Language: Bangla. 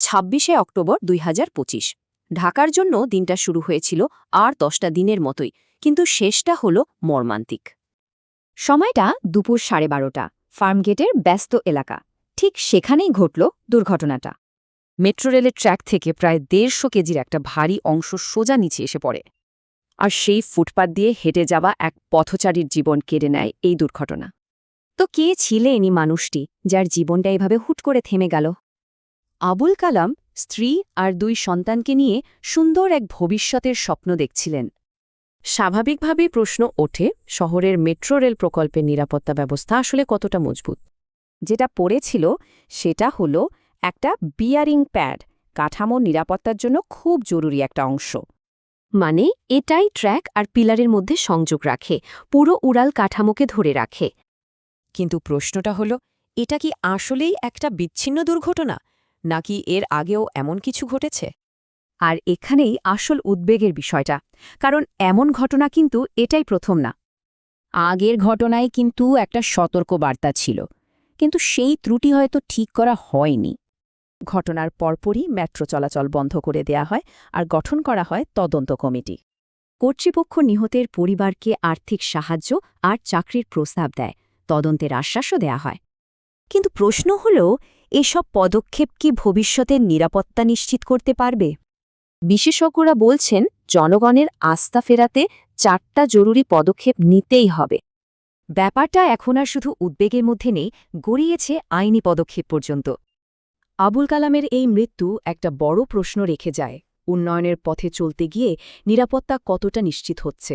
ছাব্বিশে অক্টোবর দুই হাজার পঁচিশ। ঢাকার জন্য দিনটা শুরু হয়েছিল আর দশটা দিনের মতোই, কিন্তু শেষটা হল মর্মান্তিক। সময়টা দুপুর সাড়ে বারোটা, ফার্মগেটের ব্যস্ত এলাকা। ঠিক সেখানেই ঘটল দুর্ঘটনাটা। মেট্রো রেলের ট্র্যাক থেকে প্রায় দেড়শো কেজির একটা ভারী অংশ সোজা নিচে এসে পড়ে। আর সেই ফুটপাত দিয়ে হেঁটে যাওয়া এক পথচারীর জীবন কেড়ে নেয় এই দুর্ঘটনা। তো কে ছিলে ইনি মানুষটি যার জীবনটা এভাবে হুট করে থেমে গেল? আবুল কালাম স্ত্রী আর দুই সন্তানকে নিয়ে সুন্দর এক ভবিষ্যতের স্বপ্ন দেখছিলেন। স্বাভাবিকভাবে প্রশ্ন ওঠে, শহরের মেট্রো রেল প্রকল্পের নিরাপত্তা ব্যবস্থা আসলে কতটা মজবুত? যেটা পড়েছিল সেটা হল একটা বিয়ারিং প্যাড কাঠামো নিরাপত্তার জন্য খুব জরুরি একটা অংশ। মানে এটাই ট্র্যাক আর পিলারের মধ্যে সংযোগ রাখে, পুরো উড়াল কাঠামোকে ধরে রাখে। কিন্তু প্রশ্নটা হল, এটা কি আসলেই একটা বিচ্ছিন্ন দুর্ঘটনা? নাকি এর আগেও এমন কিছু ঘটেছে? আর এখানেই আসল উদ্বেগের বিষয়টা, কারণ এমন ঘটনা কিন্তু এটাই প্রথম না। আগের ঘটনায় কিন্তু একটা সতর্ক বার্তা ছিল, কিন্তু সেই ত্রুটি হয়তো ঠিক করা হয়নি। ঘটনার পরপরই মেট্রো চলাচল বন্ধ করে দেয়া হয় আর গঠন করা হয় তদন্ত কমিটি। কর্তৃপক্ষ নিহতের পরিবারকে আর্থিক সাহায্য আর চাকরির প্রস্তাব দেয়, তদন্তের আশ্বাসও দেয়া হয়। কিন্তু প্রশ্ন হল, এসব পদক্ষেপ কি ভবিষ্যতের নিরাপত্তা নিশ্চিত করতে পারবে? বিশেষজ্ঞরা বলছেন, জনগণের আস্থা ফেরাতে চারটা জরুরি পদক্ষেপ নিতেই হবে। ব্যাপারটা এখন আর শুধু উদ্বেগের মধ্যে নেই, গড়িয়েছে আইনি পদক্ষেপ পর্যন্ত। আবুল কালামের এই মৃত্যু একটা বড় প্রশ্ন রেখে যায়। উন্নয়নের পথে চলতে গিয়ে নিরাপত্তা কতটা নিশ্চিত হচ্ছে?